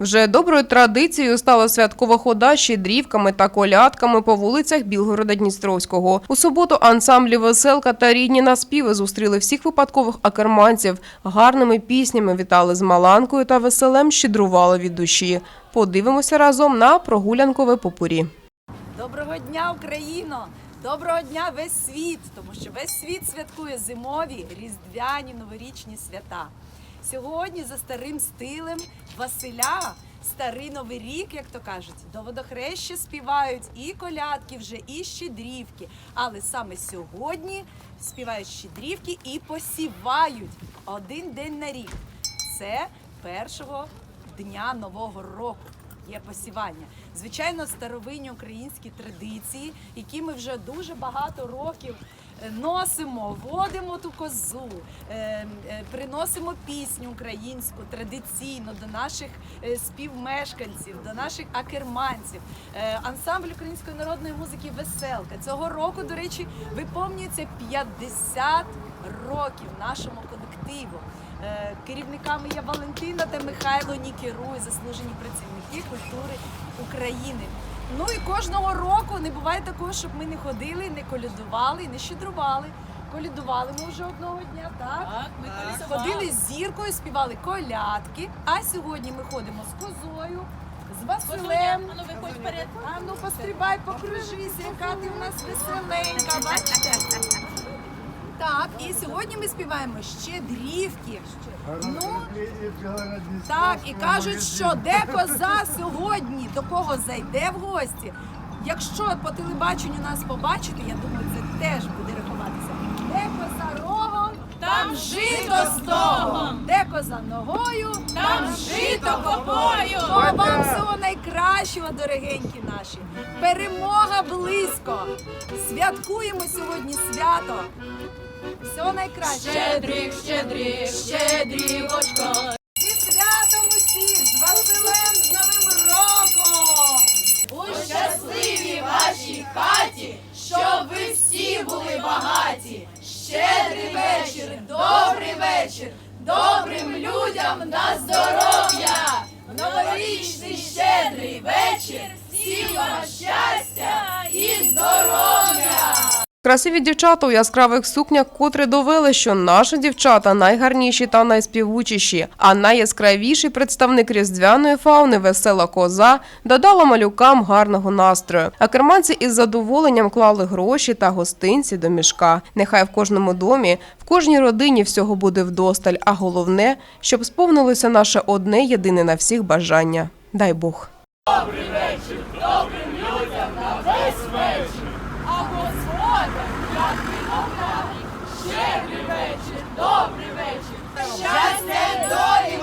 Вже доброю традицією стала святкова хода щедрівками та колядками по вулицях Білгорода Дністровського. У суботу ансамблі «Веселка» та рідні наспіви зустріли всіх випадкових акерманців. Гарними піснями вітали з Маланкою та веселем щедрували від душі. Подивимося разом на прогулянкове попурі. Доброго дня, Україно! Доброго дня весь світ, тому що весь світ святкує зимові, різдвяні, новорічні свята. Сьогодні за старим стилем Василя, старий новий рік, як то кажуть, до водохреща співають і колядки вже, і щедрівки. Але саме сьогодні співають щедрівки і посівають один день на рік. Це першого дня нового року є посівання. Звичайно, старовинні українські традиції, які ми вже дуже багато років е, носимо, водимо ту козу, е, е, приносимо пісню українську традиційно до наших співмешканців, до наших акерманців. Ансамбль української народної музики Веселка цього року, до речі, виповнюється 50 років нашому колективу. Е, Керівниками є Валентина та Михайло Нікеруй, заслужені працівники культури України. Ну і кожного року не буває такого, щоб ми не ходили, не колядували, не щедрували. Колядували ми вже одного дня, так? Так, ми Так. Ходили з зіркою, співали колядки. А сьогодні ми ходимо з козою, з Василем. Ану, виходь вперед. А ну пострибай, покружися, яка ти у нас веселенька, бачите? Так, і сьогодні ми співаємо щедрівки. Ну, так, і кажуть, що де коза сьогодні, до кого зайде в гості. Якщо по телебаченню нас побачите, я думаю, це теж буде рахуватися. Де коза рогом, там жито стогом. Де коза ногою, Там жито копою. то вам всього найкращого, дорогенькі наші. Перемога близько. Святкуємо сьогодні свято. Всього найкращого. Щедрик, щедрик, щедрівочко. Зі святом усіх, з Василем, з Новим роком! У щасливій вашій хаті, щоб ви всі були багаті. Щедрий вечір, добрий вечір, добрим людям на здоров'я. Новорічний щедрий вечір, всім вам щастя. Красиві дівчата у яскравих сукнях котре довели, що наші дівчата найгарніші та найспівучіші. А найяскравіший представник різдвяної фауни весела коза додала малюкам гарного настрою. А керманці із задоволенням клали гроші та гостинці до мішка. Нехай в кожному домі, в кожній родині всього буде вдосталь. А головне, щоб сповнилося наше одне єдине на всіх бажання. Дай Бог. А Господа, як виноград, щедрий вечір, добрий вечір. Щастя й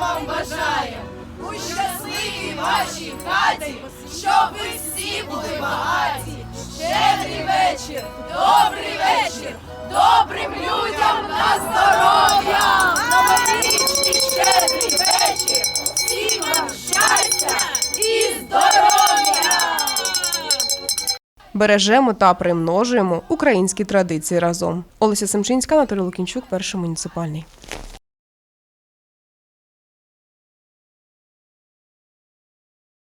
долі вам бажаєм у щасливій вашій хаті, щоб ви всі були багаті. Щедрий вечір, добрий вечір, добрим людям на здоров'я. Новорічний щедрий вечір, всім вам щастя і здоров'я. Бережемо та примножуємо українські традиції разом. Олеся Семчинська, Анатолій Лукінчук, перший муніципальний.